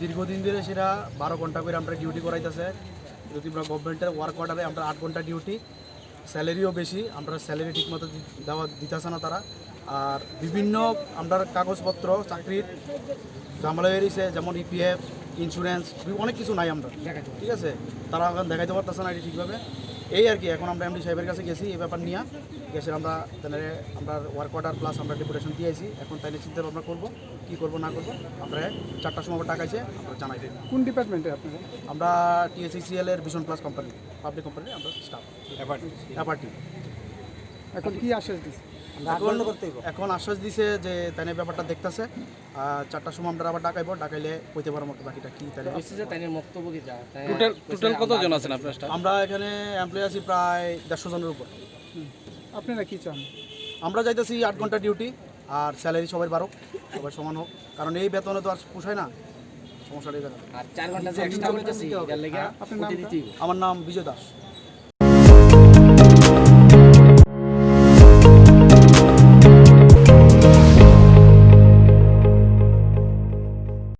দীর্ঘদিন ধরে সেটা বারো ঘণ্টা করে আমরা ডিউটি করাইতেছে। যদি আমরা গভর্নমেন্টের ওয়ার্ক অর্ডারে আমরা আট ঘণ্টা ডিউটি স্যালারিও বেশি, আমরা স্যালারি ঠিকমতো দেওয়া দিতেছে না তারা। আর বিভিন্ন আমরা কাগজপত্র, চাকরির ঝামেলা বেরিয়েছে যেমন E ইপিএফ ইন্স্যুরেন্স অনেক কিছু নাই আমরা। ঠিক আছে? তারা এখন দেখাইতে পারতেছে না এটি ঠিকভাবে। এই আর কি এখন আমরা এমডি সাহেবের কাছে গেছি এই ব্যাপার নিয়ে। গেছে আমরা তাহলে আমরা ওয়ার্ক অর্ডার প্লাস আমরা ডেপুটেশন দিয়েছি। এখন তাইলে চিন্তা ভাবনা করব কী করব না করব। আমরা চারটার সময় টাকা আছে আমরা জানাই দিই। কোন ডিপার্টমেন্টে আপনারা আমরা টিএসিসিএল এর vision plus company public company আমরা স্টাফ অ্যাপার্টি এখন কি আশ্বাস দিচ্ছে? এখন এখন আশ্বাস দিছে যে তাই ব্যাপারটা দেখতেছে। আর চারটার সময় আমরা আবার ডাকাইবো ডাকাইলে কইতে পারব মতো বাকিটা কি তাহলে টোটাল টোটাল কতজন আছেন আপনার আমরা এখানে এমপ্লয় আছি প্রায় দেড়শো জনের উপর। আপনারা কি চান? আমরা যাইতেছি আট ঘণ্টা ডিউটি আর স্যালারি সবাই বারো সবাই সমান হোক। কারণ এই বেতনে তো আর পোষায় না সমস্যাটা এই আমার নাম বিজয় দাস।